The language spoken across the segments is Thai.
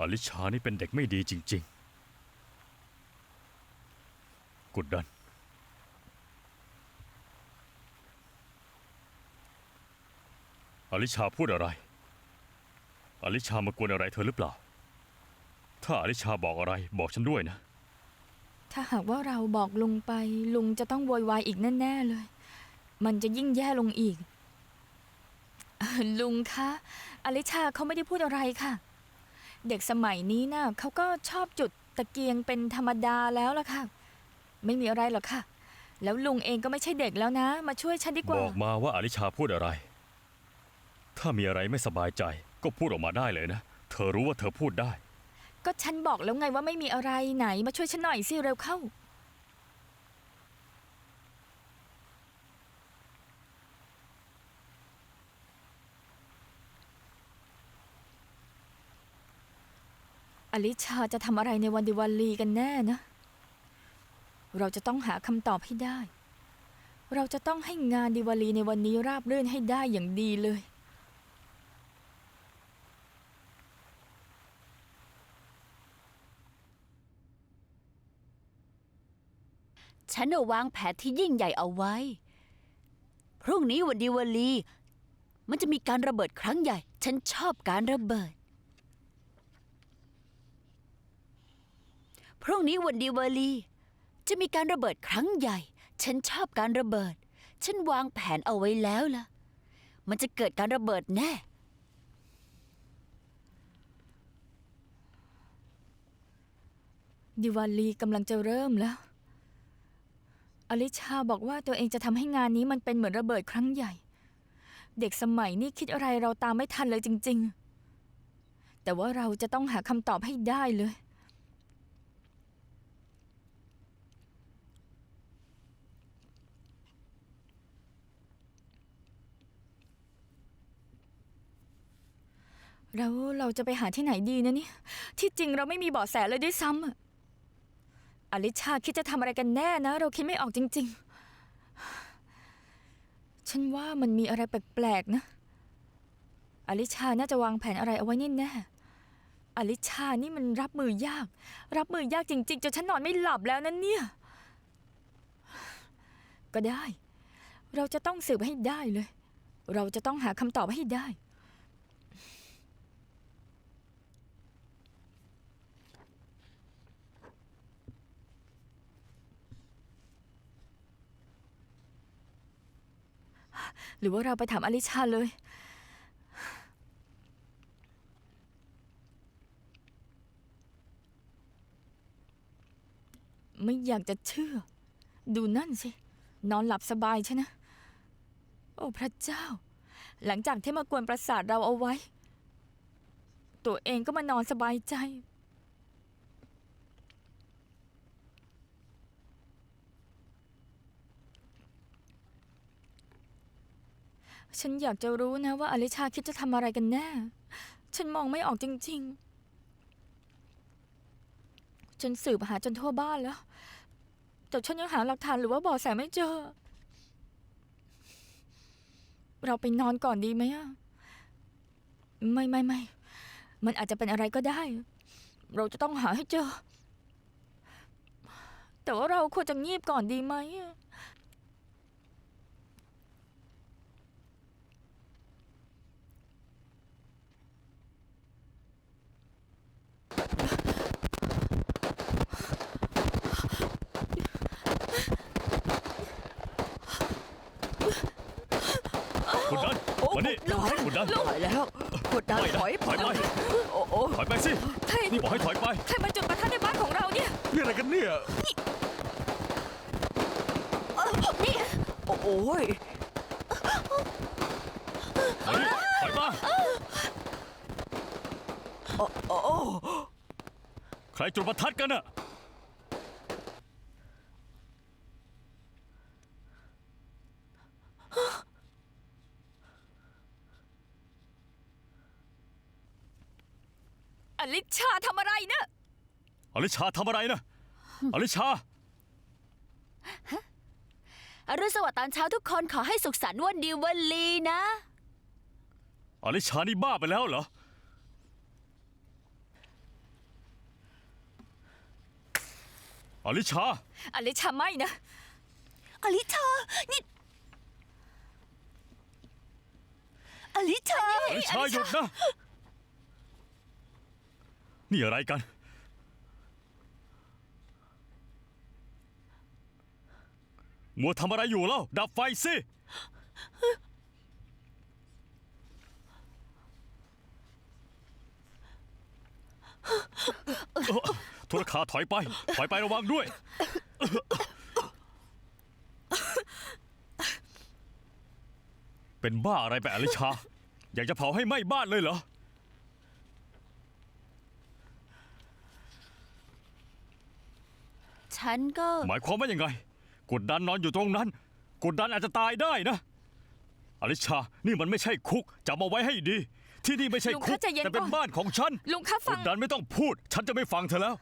อลิชานี่เป็นเด็กไม่ดีจริง ๆ กดดัน อลิชาพูดอะไร อลิชามากวนอะไรเธอหรือเปล่า ถ้าอลิชาบอกอะไรบอกฉันด้วยนะ ถ้าหากว่าเราบอกลุงไป ลุงจะต้องโวยวายอีกแน่ ๆ เลย มันจะยิ่งแย่ลงอีก ลุงคะ อลิชาเขาไม่ได้พูดอะไรค่ะ เด็กสมัยนี้นะ่ะเขาก็ชอบจุดตะเกียงเป็นธรรมดาแล้วล่ะค่ะ ไม่มีอะไรหรอกค่ะ แล้วลุงเองก็ไม่ใช่เด็กแล้วนะ มาช่วยฉันดีกบว่า อกมาว่าอลิชาพูดอะไร ถ้ามีอะไรไม่สบายใจ ก็พูดออกมาได้เลยนะ เธอรู้ว่าเธอพูดได้ ก็ฉันบอกแล้วไงว่าไม่มีอะไรไหน มาช่วยฉันหน่อยสิเร็วเข้า อลิชาจะทำอะไรในวันดิวาลีกันแน่นะ เราจะต้องหาคำตอบให้ได้ เราจะต้องให้งานดิวาลีในวันนี้ราบรื่นให้ได้อย่างดีเลย ฉันน่ะวางแผนที่ยิ่งใหญ่เอาไว้ พรุ่งนี้วันดีวาลี มันจะมีการระเบิดครั้งใหญ่ ฉันชอบการระเบิด พรุ่งนี้วันดีวลี จะมีการระเบิดครั้งใหญ่ ฉันชอบการระเบิด ฉันวางแผนเอาไว้แล้วล่ะ มันจะเกิดการระเบิดแน่ ดิวาลีกำลังจะเริ่มแล้ว อลิชาบอกว่าตัวเองจะทำให้งานนี้มันเป็นเหมือนระเบิดครั้งใหญ่ เด็กสมัยนี้คิดอะไรเราตามไม่ทันเลยจริง ๆ แต่ว่าเราจะต้องหาคำตอบให้ได้เลย แล้วเราจะไปหาที่ไหนดีนะเนี่ยที่จริงเราไม่มีเบาะแสเลยด้วยซ้ำอะอลิชาคิดจะทำอะไรกันแน่นะ เราคิดไม่ออกจริง ๆ ฉันว่ามันมีอะไรแปลกๆนะ อลิชาน่าจะวางแผนอะไรเอาไว้แน่อลิชานี่มันรับมือยาก รับมือยากจริงๆจนฉันนอนไม่หลับแล้วนั่นเนี่ย ก็ได้ เราจะต้องสืบให้ได้เลย เราจะต้องหาคำตอบให้ได้ หรือว่าเราไปถามอลิชาเลย ไม่อยากจะเชื่อ ดูนั่นสิ นอนหลับสบายใช่นะ โอ้พระเจ้า หลังจากที่มากวนประสาทเราเอาไว้ ตัวเองก็มานอนสบายใจ ฉันอยากจะรู้นะว่าอลิชาคิดจะทำอะไรกันแน่ ฉันมองไม่ออกจริง ๆ ฉันสืบหาจนทั่วบ้านแล้ว แต่ฉันยังหาหลักฐานหรือว่าเบาะแสไม่เจอ เราไปนอนก่อนดีไหมอะไม่ไม่ไม่ มันอาจจะเป็นอะไรก็ได้ เราจะต้องหาให้เจอ แต่ว่าเราควรจะงีบก่อนดีไหมอะ คุณ ดันโอ้มานี่ลุงคุณดันถอยแล้วกดดันไม่นะถอยถอยไปโอ้โอ้ถอยไปสิใครนี่บอกให้ถอยไปใครมาจุดประทัดในบ้านของเราเนี่ยนี่อะไรกันเนี่ยนี่โอ้โอ้ยมานี่ถอยมาโอ้โอ้ใครจุดประทัดกันอะ อริชาทำอะไรนะอริชา อรุณสวัสดิ์ตอนเช้าทุกคนขอให้สุขสันต์วันดีวันลีนะอริชานี่บ้าไปแล้วเหรอ อลิชา อลิชาไม่นะ อลิชา นี่ อลิชา อลิชาหยุดนะ นี่อะไรกัน มัวทำอะไรอยู่เล่าดับไฟสิ โทรขาถอยไป ถอยไประวังด้วย เป็นบ้าอะไรไปอลิชา อยากจะเผาให้ไหม้บ้านเลยเหรอ ฉันก็ หมายความว่ายังไง กดดันนอนอยู่ตรงนั้น กดดันอาจจะตายได้นะอลิชา นี่มันไม่ใช่คุกจำเอาไว้ให้ดี ที่นี่ไม่ใช่ลุงคุก คะใจเย็นแต่เป็นก่อน บ้านของฉันลุงคะกฟัง ดดันไม่ต้องพูด ฉันจะไม่ฟังเธอแล้ว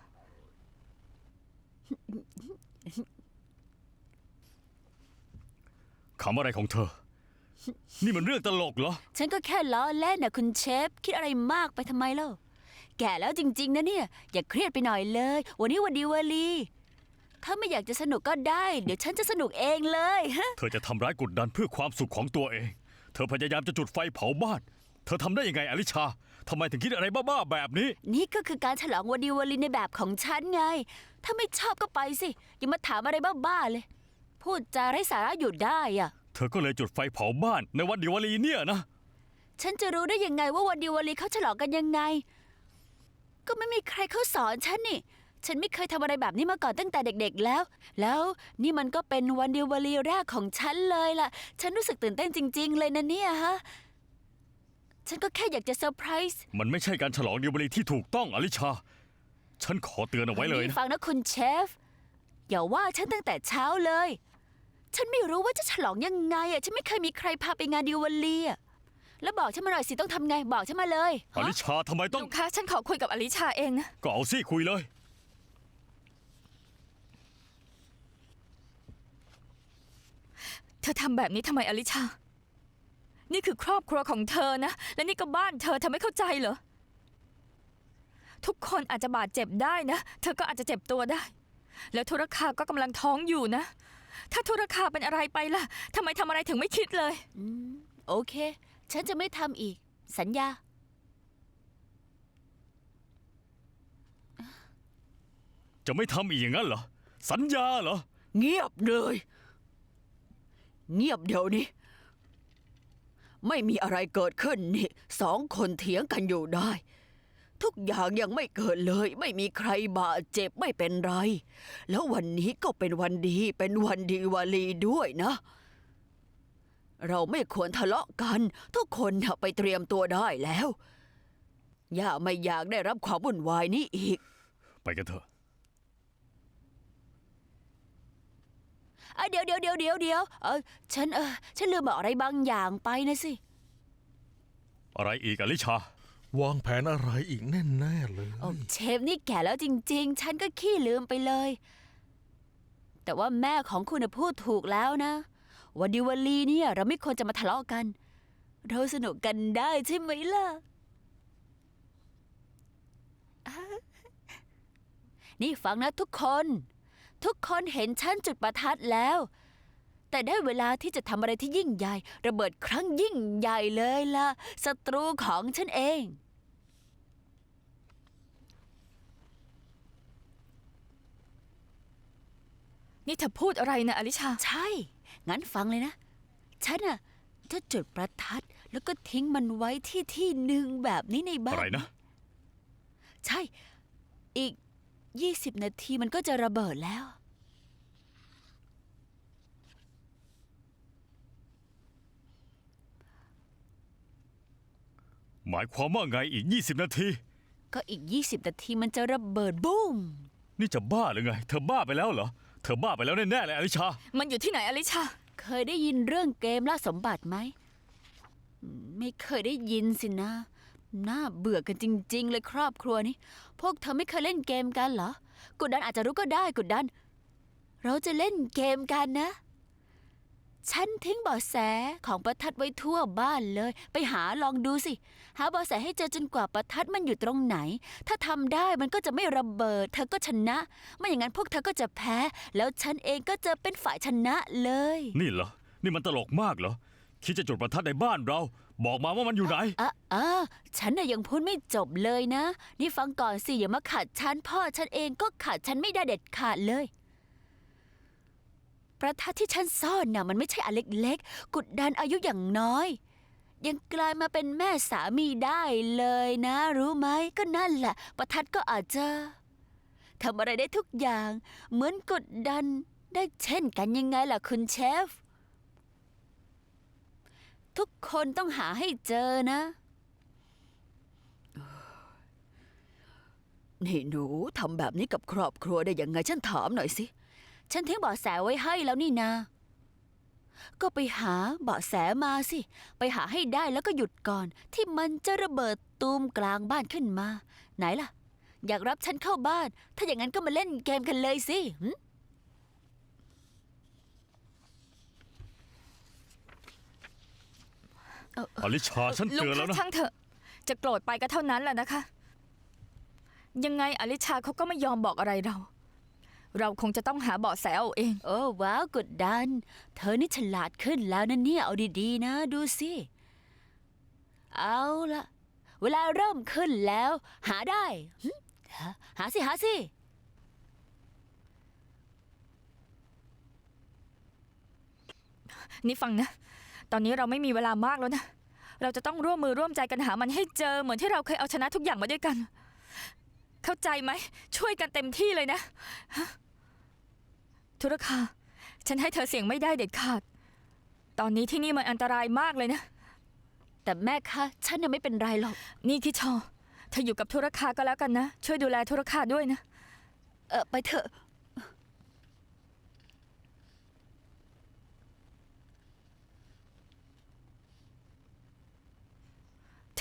คำอะไรของเธอ นี่มันเรื่องตลกเหรอ ฉันก็แค่ล้อเล่นนะคุณเชฟ คิดอะไรมากไปทำไมเล่า แก่แล้วจริง ๆ นะเนี่ย อย่าเครียดไปหน่อยเลย วันนี้วันดีวาลี ถ้าไม่อยากจะสนุกก็ได้ เดี๋ยวฉันจะสนุกเองเลยฮะเธอจะทำร้ายกดดันเพื่อความสุขของตัวเอง เธอพยายามจะจุดไฟเผาบ้าน เธอทำได้ยังไงอลิชาทำไมถึงคิดอะไรบ้าๆแบบนี้ นี่ก็คือการฉลองวันดีวาลีในแบบของฉันไง ถ้าไม่ชอบก็ไปสิ อย่ามาถามอะไรบ้าๆเลย พูดจาไร้สาระอยู่ได้อะเธอก็เลยจุดไฟเผาบ้านในวันดิวาลีเนี่ยนะ ฉันจะรู้ได้ยังไงว่าวันดีวาลีเขาฉลองกันยังไง ก็ไม่มีใครเขาสอนฉันนี่ ฉันไม่เคยทำอะไรแบบนี้มาก่อนตั้งแต่เด็กๆแล้ว แล้วนี่มันก็เป็นวันดีวาลีแรกของฉันเลยล่ะ ฉันรู้สึกตื่นเต้นจริง ๆ เลยนะเนี่ยฮะ ฉันก็แค่อยากจะเซอร์ไพรส์มันไม่ใช่การฉลองดิวาลีที่ถูกต้องอลิชา ฉันขอเตือนเอาไว้เลยนะฟังนะคุณเชฟ อย่าว่าฉันตั้งแต่เช้าเลย ฉันไม่รู้ว่าจะฉลองยังไงอะ ฉันไม่เคยมีใครพาไปงานดิวาลีอะ แล้วบอกฉันมาหน่อยสิต้องทำไง บอกฉันมาเลยอลิชาทำไมต้อง ลุงคะฉันขอคุยกับอลิชาเองนะ ก็เอาสิคุยเลย เธอทำแบบนี้ทำไมอลิชา นี่คือครอบครัวของเธอนะ และนี่ก็บ้านเธอเธอไม่เข้าใจเหรอ ทุกคนอาจจะบาดเจ็บได้นะ เธอก็อาจจะเจ็บตัวได้ แล้วธุรคาก็กำลังท้องอยู่นะ ถ้าธุรคาเป็นอะไรไปล่ะทำไมทำอะไรถึงไม่คิดเลย อืมโอเค ฉันจะไม่ทำอีก สัญญา จะไม่ทำอีกอย่างนั้นเหรอ สัญญาเหรอ เงียบเลย เงียบเดี๋ยวนี้ ไม่มีอะไรเกิดขึ้นนี่สองคนเถียงกันอยู่ได้ ทุกอย่างยังไม่เกิดเลย ไม่มีใครบาดเจ็บไม่เป็นไร แล้ววันนี้ก็เป็นวันดีเป็นวันดีวาลีด้วยนะ เราไม่ควรทะเลาะกัน ทุกคนน่ะไปเตรียมตัวได้แล้ว ย่าไม่อยากได้รับความวุ่นวายนี้อีก ไปกันเถอะ เอ้ยเดี๋ยวเดี๋ยวเดี๋ยวเดี๋ยวเดี๋ยวเออฉันเออฉันลืมบอกอะไรบางอย่างไปนะสิ อะไรอีกอลิชา วางแผนอะไรอีกแน่ๆเลย โอ้เชฟนี่แก่แล้วจริง ๆ ฉันก็ขี้ลืมไปเลย แต่ว่าแม่ของคุณน่ะพูดถูกแล้วนะ วันดีวันลีเนี่ย เราไม่ควรจะมาทะเลาะกัน เราสนุกกันได้ใช่ไหมล่ะนี่ฟังนะทุกคน ทุกคนเห็นฉันจุดประทัดแล้ว แต่ได้เวลาที่จะทำอะไรที่ยิ่งใหญ่ ระเบิดครั้งยิ่งใหญ่เลยล่ะศัตรูของฉันเอง นี่เธอพูดอะไรนะอลิชา ใช่ งั้นฟังเลยนะ ฉันอะจะจุดประทัดแล้วก็ทิ้งมันไว้ที่ที่หนึ่งแบบนี้ในบ้านอะไรนะ ใช่ อีก 20 นาทีมันก็จะระเบิดแล้ว หมายความว่าไงอีก 20 นาที ก็อีก 20 นาทีมันจะระเบิดบูม นี่จะบ้าหรือไง เธอบ้าไปแล้วเหรอ เธอบ้าไปแล้วแน่ๆเลยอลิชา มันอยู่ที่ไหนอลิชา เคยได้ยินเรื่องเกมล่าสมบัติไหมอืมไม่เคยได้ยินสินะ น่าเบื่อกันจริง ๆ เลยครอบครัวนี้ พวกเธอไม่เคยเล่นเกมกันเหรอ กุดดันอาจจะรู้ก็ได้กุดดัน เราจะเล่นเกมกันนะ ฉันทิ้งเบาะแสของประทัดไว้ทั่วบ้านเลย ไปหาลองดูสิ หาเบาะแสให้เจอจนกว่าประทัดมันอยู่ตรงไหน ถ้าทำได้มันก็จะไม่ระเบิด เธอก็ชนะ ไม่อย่างนั้นพวกเธอก็จะแพ้ แล้วฉันเองก็จะเป็นฝ่ายชนะเลย นี่เหรอ นี่มันตลกมากเหรอ คิดจะจุดประทัดในบ้านเรา บอกมาว่ามันอยู่ไหน อะอะฉันน่ะยังพูดไม่จบเลยนะ นี่ฟังก่อนสิอย่ามาขัดฉันพ่อฉันเองก็ขัดฉันไม่ได้เด็ดขาดเลย ประทัดที่ฉันซ่อนน่ะมันไม่ใช่อันเล็กๆ กุดดันอายุอย่างน้อย ยังกลายมาเป็นแม่สามีได้เลยนะ รู้ไหมก็นั่นแหละ ประทัดก็อาจจะทำอะไรได้ทุกอย่าง เหมือนกดดันได้เช่นกันยังไงล่ะคุณเชฟ ทุกคนต้องหาให้เจอนะ นี่หนูทำแบบนี้กับครอบครัวได้ยังไงฉันถามหน่อยสิ ฉันทิ้งเบาะแสไว้ให้แล้วนี่นาก็ไปหาเบาะแสมาสิ ไปหาให้ได้แล้วก็หยุดก่อน ที่มันจะระเบิดตูมกลางบ้านขึ้นมา ไหนล่ะ อยากรับฉันเข้าบ้าน ถ้าอย่างนั้นก็มาเล่นเกมกันเลยสิ หึอลิชาฉันลุเตืงอนแล้วคะนะ ช่างเถอะ จะโกรธไปก็เท่านั้นแหละนะคะ ยังไงอลิชาเขาก็ไม่ยอมบอกอะไรเรา เราคงจะต้องหาเบาะแสเอาเอง โอ้ว้าวกดดัน เธอนี่ฉลาดขึ้นแล้วนะเนี่ย เอาดีๆนะ ดูสิ เอาละเวลาเริ่มขึ้นแล้ว หาได้หึหาหาสิ หาสิ นี่ฟังนะ ตอนนี้เราไม่มีเวลามากแล้วนะ เราจะต้องร่วมมือร่วมใจกันหามันให้เจอเหมือนที่เราเคยเอาชนะทุกอย่างมาด้วยกัน เข้าใจไหม ช่วยกันเต็มที่เลยนะ ธุรคา ฉันให้เธอเสี่ยงไม่ได้เด็ดขาด ตอนนี้ที่นี่มันอันตรายมากเลยนะ แต่แม่คะฉันยังไม่เป็นไรหรอก นี่คิชอเธออยู่กับธุรคาก็แล้วกันนะ ช่วยดูแลธุรคาด้วยนะ เออไปเถอะ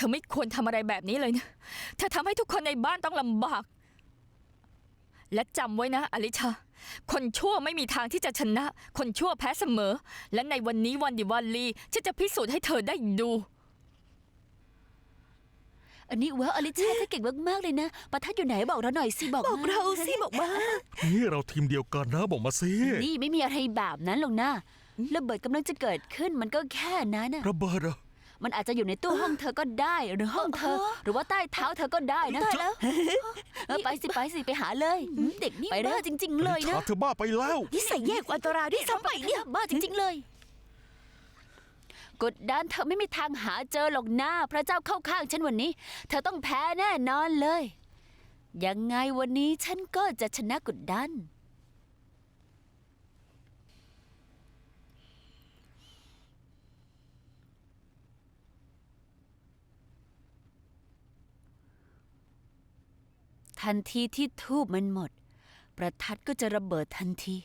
ธอไม่ควรทำอะไรแบบนี้เลยนะ เธอทำให้ทุกคนในบ้านต้องลำบาก และจำไว้นะอลิชา คนชั่วไม่มีทางที่จะชนะ คนชั่วแพ้เสมอ และในวันนี้วันดิวันลีฉันจะพิสูจน์ให้เธอได้ดู อันนี้ว้าวอลิชาเธอเก่งมากๆเลยนะประทัดอยู่ไหนบอกเราหน่อยสิบอกบอกเราสิบอกมานี่เราทีมเดียวกันนะบอกมาสินี่ไม่มีอะไรแบบนั้นหรอกนะระเบิดกำลังจะเกิดขึ้นมันก็แค่นั้นนะระเบิดเหรอ มันอาจจะอยู่ในตู้ห้องเธอก็ได้หรือห้องเธอ หรือว่าใต้เท้าเธอก็ได้นะตายแล้วเออไปสิไปสิไปหาเลย เด็กนี่ไปบ้าจริง ๆ เลยชานะเธอบ้าไปแล้วนิสัยแย่กว่าอันตรายด้วยซ้ำไปเนี่ยบ้าจริง ๆ เลย กดดันเธอไม่มีทางหาเจอหรอกนะพระเจ้าเข้าข้างฉันวันนี้ เธอต้องแพ้แน่นอนเลย ยังไงวันนี้ฉันก็จะชนะกดดัน ทันทีที่ทูบมันหมด ประทัดก็จะระเบิดทันที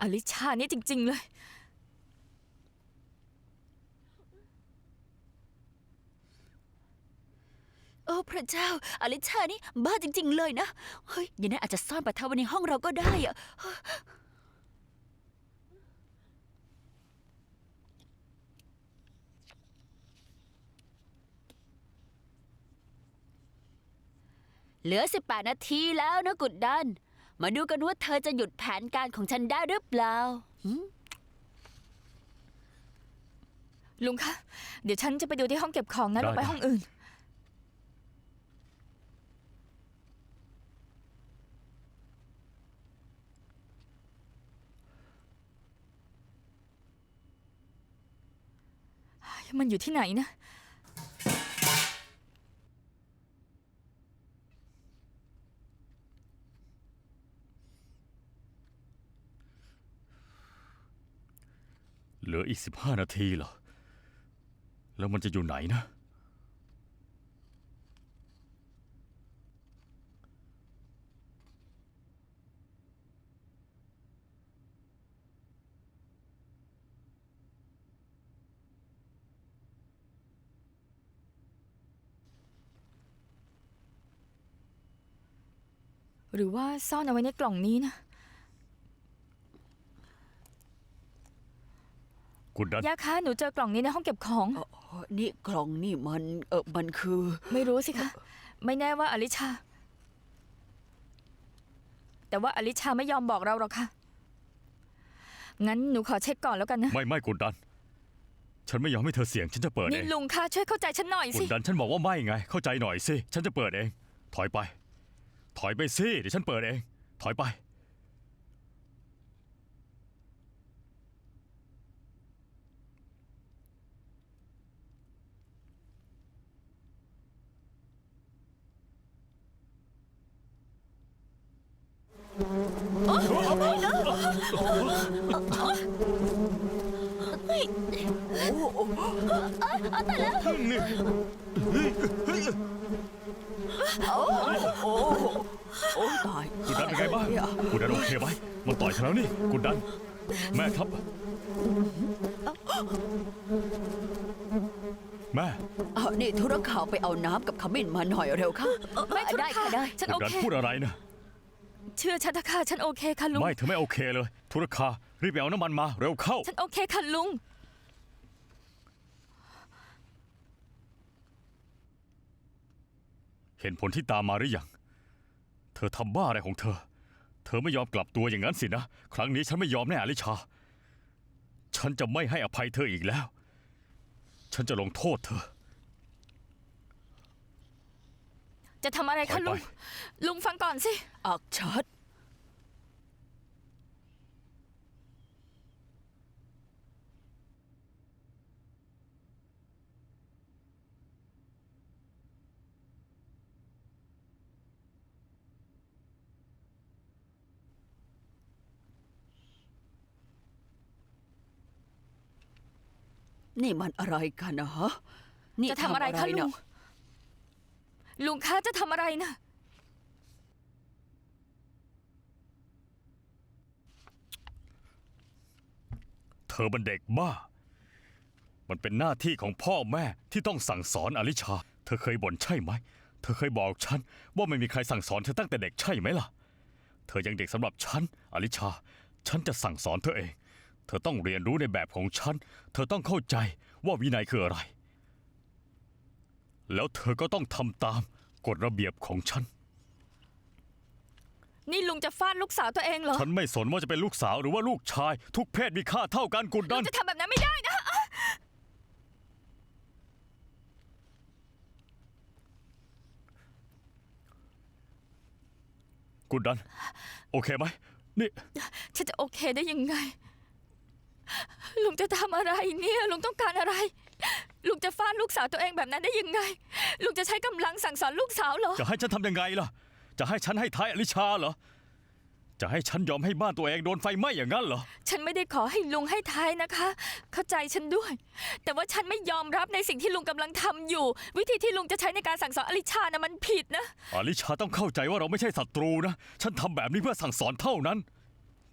อลิชานี่จริง ๆ เลย โอ้พระเจ้า อลิชานี่บ้าจริง ๆ เลยนะ เฮ้ยย่างนั้นอาจจะซ่อนประทัดไว้ในห้องเราก็ได้อะ เหลือ 18 นาทีแล้วนะกุดดัน มาดูกันว่าเธอจะหยุดแผนการของฉันได้หรือเปล่าหืมลุงคะ เดี๋ยวฉันจะไปดูที่ห้องเก็บของนะได้เราไปได้ห้องอื่น มันอยู่ที่ไหนนะ เหลืออีกสิบห้านาทีแล้วแล้วมันจะอยู่ไหนนะ หรือว่าซ่อนเอาไว้ในกล่องนี้นะ กุดดัน ย่าคะหนูเจอกล่องนี้ในห้องเก็บของอ๋อนี่กล่องนี่มันเออมันคือ ไม่รู้สิคะ ไม่แน่ว่าอลิชา แต่ว่าอลิชาไม่ยอมบอกเราหรอกค่ะ งั้นหนูขอเช็คก่อนแล้วกันนะ ไม่ไม่กุดดัน ฉันไม่ยอมให้เธอเสี่ยง ฉันจะเปิดเอนี่งลุงคะช่วยเข้าใจฉันหน่อยกุสิดดันฉันบอกว่าไม่ไง เข้าใจหน่อยสิ ฉันจะเปิดเอง ถอยไป ถอยไปสิเดี๋ยวฉันเปิดเอง ถอยไป ตายกุดดันเป็นไงบ้างกุดดันโอเคไหมมันต่อยฉันแล้วนี่กุดดัน แม่ครับ แม่ เอานี่ธุรข่าวไปเอาน้ำกับขมิ้นมาหน่อยเร็วค่ะ ไม่ได้ค่ะได้ ฉันกุโอดดันพูดอะไรนะ เชื่อฉันเถอะค่ะฉันโอเคค่ะลุง ไม่เธอไม่โอเคเลย ธุรคารีบไปเอาน้ำมันมาเร็วเข้า ฉันโอเคค่ะลุง เห็นผลที่ตามมาหรือยัง เธอทำบ้าอะไรของเธอ เธอไม่ยอมกลับตัวอย่างนั้นสินะ ครั้งนี้ฉันไม่ยอมแน่อลิชา ฉันจะไม่ให้อภัยเธออีกแล้ว ฉันจะลงโทษเธอ จะทำอะไรถอคะยไปลุง ลุงฟังก่อนสิอักชัดนี่มันอะไรกันนะฮะนี่จะทำอะไรคะลุเน่ง ลุงคะจะทำอะไรนะ เธอเป็นเด็กบ้า มันเป็นหน้าที่ของพ่อแม่ที่ต้องสั่งสอนอลิชา เธอเคยบ่นใช่ไหม เธอเคยบอกฉันว่าไม่มีใครสั่งสอนเธอตั้งแต่เด็กใช่ไหมล่ะ เธอยังเด็กสำหรับฉัน อลิชา ฉันจะสั่งสอนเธอเอง เธอต้องเรียนรู้ในแบบของฉัน เธอต้องเข้าใจว่าวินัยคืออะไร แล้วเธอก็ต้องทำตามกฎระเบียบของฉัน นี่ลุงจะฟาดลูกสาวตัวเองเหรอฉันไม่สนว่าจะเป็นลูกสาวหรือว่าลูกชาย ทุกเพศมีค่าเท่ากันกุดลุดังน จะทำแบบนั้นไม่ได้นะกุดดัน โอเคไหมนี่ ฉันจะโอเคได้ยังไง ลุงจะทำอะไรเนี่ย ลุงต้องการอะไร ลุงจะฟาดลูกสาวตัวเองแบบนั้นได้ยังไง ลุงจะใช้กำลังสั่งสอนลูกสาวเหรอ จะให้ฉันทำยังไงล่ะ จะให้ฉันให้ท้ายอลิชาเหรอ จะให้ฉันยอมให้บ้านตัวเองโดนไฟไหม้อย่างนั้นเหรอ ฉันไม่ได้ขอให้ลุงให้ท้ายนะคะ เข้าใจฉันด้วย แต่ว่าฉันไม่ยอมรับในสิ่งที่ลุงกำลังทำอยู่ วิธีที่ลุงจะใช้ในการสั่งสอนอลิชานะมันผิดนะ อลิชาต้องเข้าใจว่าเราไม่ใช่ศัตรูนะ ฉันทำแบบนี้เพื่อสั่งสอนเท่านั้น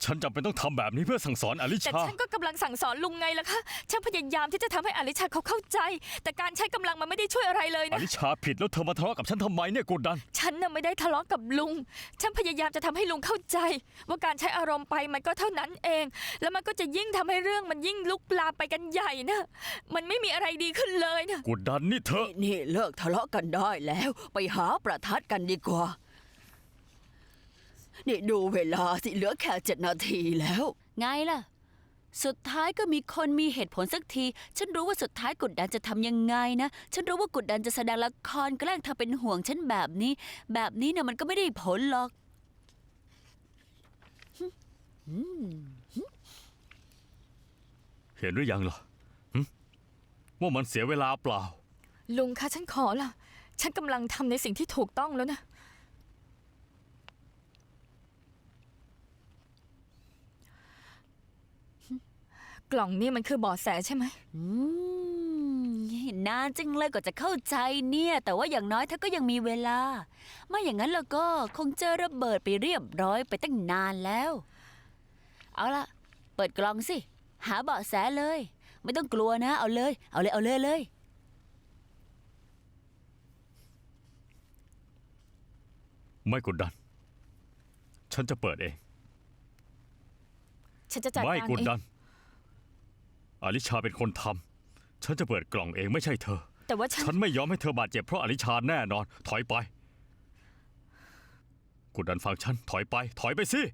ฉันจำเป็นต้องทำแบบนี้เพื่อสั่งสอนอลิแต่ชา ฉันก็กำลังสั่งสอนลุงไงล่ะคะฉันพยายามที่จะทำให้อลิชาเขาเข้าใจ แต่การใช้กำลังมันไม่ได้ช่วยอะไรเลยอนะ ลิชาผิดแล้วเธอมาทะเลาะกับฉันทำไมเนี่ยกุดดัน ฉันน่ะไม่ได้ทะเลาะกับลุง ฉันพยายามจะทำให้ลุงเข้าใจ ว่าการใช้อารมณ์ไปมันก็เท่านั้นเอง แล้วมันก็จะยิ่งทำให้เรื่องมันยิ่งลุกลามไปกันใหญ่นะมันไม่มีอะไรดีขึ้นเลยนะกุดดันนี่เธอ นี่เลิกทะเลาะกันได้แล้ว ไปหาประทัดกันดีกว่า นี่ดูเวลาสิเหลือแค่เจ็ดนาทีแล้ว ไงล่ะ สุดท้ายก็มีคนมีเหตุผลสักที ฉันรู้ว่าสุดท้ายกดดันจะทำยังไงนะ ฉันรู้ว่ากดดันจะแสดงละครแกล้งทำเป็นห่วงฉันแบบนี้ แบบนี้เนี่ยมันก็ไม่ได้ผลหรอกเห็นหรือยังล่ะหึว่ามันเสียเวลาเปล่า ลุงคะฉันขอละฉันกำลังทำในสิ่งที่ถูกต้องแล้วนะ กล่องนี่มันคือเบอดแสใช่ไหม อืมนานจังเลยกว่าจะเข้าใจเนี่ย แต่ว่าอย่างน้อยเธอก็ยังมีเวลา ไม่อย่างนั้นแล้วก็คงเจอระเบิดไปเรียบร้อยไปตั้งนานแล้ว เอาล่ะ เปิดกล่องสิ หาเบาะแสเลย ไม่ต้องกลัวนะ เอาเลย เอาเลยเอาเลยเลย ไม่กดดัน ฉันจะเปิดเอง ฉันจะจัดไม่การกดเองดัน อลิชาเป็นคนทำฉันจะเปิดกล่องเองไม่ใช่เธอ แต่ว่าฉัน ฉันไม่ยอมให้เธอบาดเจ็บเพราะอลิชาแน่นอน ถอยไปกดดันฟังฉัน ถอยไป ถอยไปสิฉ